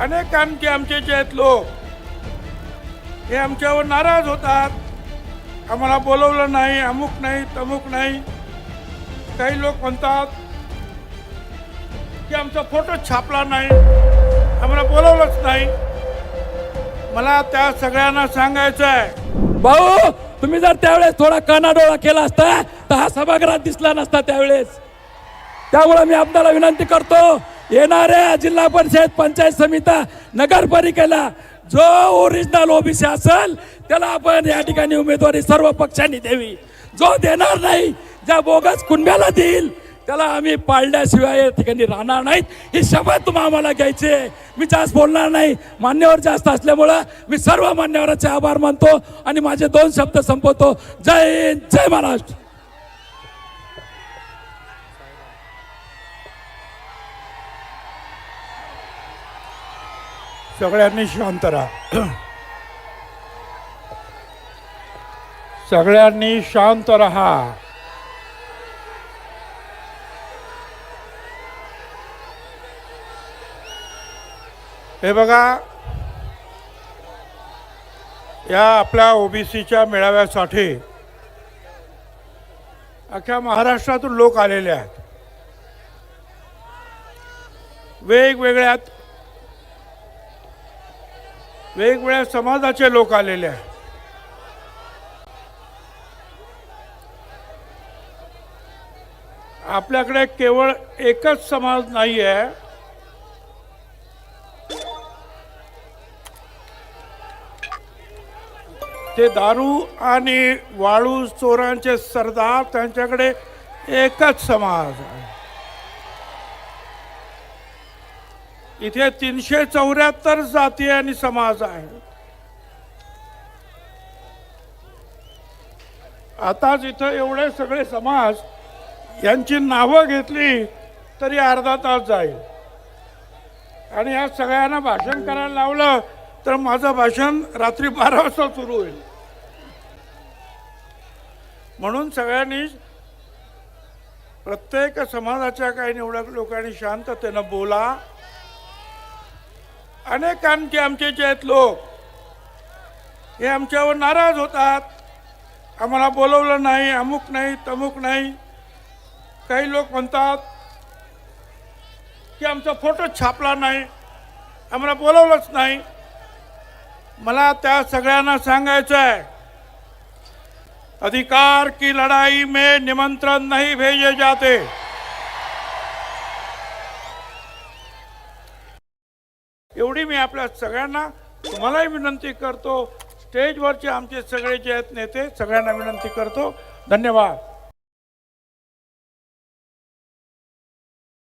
अनेक आमचे आमचे जे आहेत लोक हे आमच्यावर नाराज होतात. आम्हाला बोलवलं नाही अमुक नाही तमुक नाही. काही लोक म्हणतात की आमचा फोटो छापला नाही आम्हाला बोलवलंच नाही. मला त्या सगळ्यांना सांगायचं आहे. भाऊ तुम्ही जर त्यावेळेस थोडा कानाडोळा केला असता तर हा सभागृहात दिसला नसता त्यावेळेस. त्यामुळे मी आपल्याला विनंती करतो येणाऱ्या जिल्हा परिषद पंचायत समिता नगरपालिकेला जो ओरिजिनल ओबीसी असेल त्याला आपण या ठिकाणी उमेदवारी सर्व पक्षांनी द्यावी. जो देणार नाही ज्या बोगस कुणब्याला देईल त्याला आम्ही पाळल्याशिवाय या ठिकाणी राहणार नाहीत. ही शपथ तुम्हा आम्हाला घ्यायची आहे. मी जास्त बोलणार नाही. मान्यवर जास्त असल्यामुळं मी सर्व मान्यवरांचे आभार मानतो आणि माझे दोन शब्द संपवतो. जय हिंद जय महाराष्ट्र. सगळ्यांनी शांत राहा. सगळ्यांनी शांत राहा. हे बघा या आपल्या ओबीसीच्या मेळाव्यासाठी अख्ख्या महाराष्ट्रातून लोक आलेले आहेत. वेगवेगळ्यात वेगवेगळ्या समाजाचे लोक आलेले आहेत. आपल्याकडे केवळ एकच समाज नाही आहे ते दारू आणि वाळू चोरांचे सरदार त्यांच्याकडे एकच समाज आहे. इथे तीनशे चौऱ्याहत्तर जाती आणि समाज आहे. आताच इथं एवढे सगळे समाज यांची नावं घेतली तरी अर्धा तास जाईल. आणि या सगळ्यांना भाषण करायला लावलं तर माझं भाषण रात्री बारा वाजता सुरू होईल. म्हणून सगळ्यांनी प्रत्येक समाजाच्या काही निवडक लोकांनी शांततेनं बोला. अनेकांचे आमचे जे आहेत लोक हे आमच्यावर नाराज होतात. आम्हाला बोलवलं नाही अमुक नाही तमुक नाही. काही लोक म्हणतात की आमचा फोटो छापला नाही आम्हाला बोलवलंच नाही. मला त्या सगळ्यांना सांगायचं आहे अधिकार की लड़ाई में निमंत्रण नहीं भेजे जाते. एवढी मी आपल्या सगळ्यांना तुम्हालाही विनंती करतो. स्टेजवरचे आमचे सगळे जे आहेत नेते सगळ्यांना विनंती करतो. धन्यवाद.